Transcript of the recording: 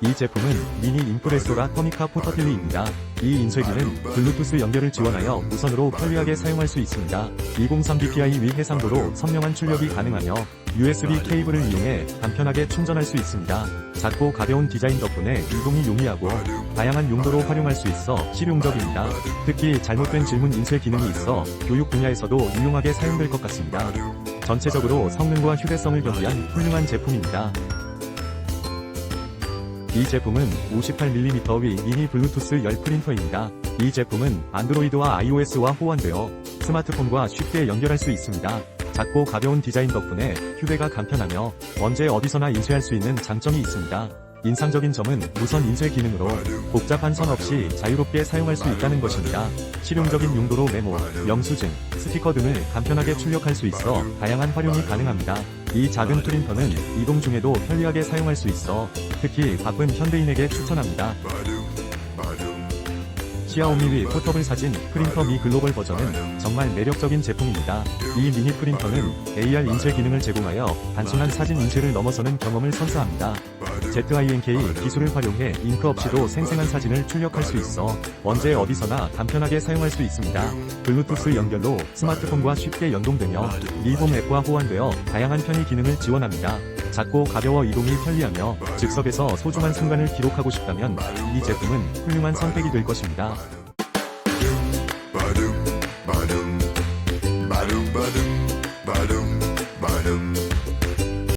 이 제품은 미니 인프레소라 터미카 포터틀리입니다. 이 인쇄기는 블루투스 연결을 지원하여 무선으로 편리하게 사용할 수 있습니다. 203 DPI 위 해상도로 선명한 출력이 가능하며 USB 케이블을 이용해 간편하게 충전할 수 있습니다. 작고 가벼운 디자인 덕분에 이동이 용이하고 다양한 용도로 활용할 수 있어 실용적입니다. 특히 잘못된 질문 인쇄 기능이 있어 교육 분야에서도 유용하게 사용될 것 같습니다. 전체적으로 성능과 휴대성을 겸비한 훌륭한 제품입니다. 이 제품은 58mm 위 미니 블루투스 열 프린터입니다. 이 제품은 안드로이드와 iOS와 호환되어 스마트폰과 쉽게 연결할 수 있습니다. 작고 가벼운 디자인 덕분에 휴대가 간편하며 언제 어디서나 인쇄할 수 있는 장점이 있습니다. 인상적인 점은 무선 인쇄 기능으로 복잡한 선 없이 자유롭게 사용할 수 있다는 것입니다. 실용적인 용도로 메모, 영수증, 스티커 등을 간편하게 출력할 수 있어 다양한 활용이 가능합니다. 이 작은 프린터는 이동 중에도 편리하게 사용할 수 있어 특히 바쁜 현대인에게 추천합니다. 시아오미 위 포터블 사진 프린터 미 글로벌 버전은 정말 매력적인 제품입니다. 이 미니 프린터는 AR 인쇄 기능을 제공하여 단순한 사진 인쇄를 넘어서는 경험을 선사합니다. ZINK 기술을 활용해 잉크 없이도 생생한 사진을 출력할 수 있어 언제 어디서나 간편하게 사용할 수 있습니다. 블루투스 연결로 스마트폰과 쉽게 연동되며 미홈 앱과 호환되어 다양한 편의 기능을 지원합니다. 작고 가벼워 이동이 편리하며 즉석에서 소중한 순간을 기록하고 싶다면 이 제품은 훌륭한 선택이 될 것입니다. Ba-dum, ba-dum, ba-dum, ba-dum, ba-dum, ba-dum.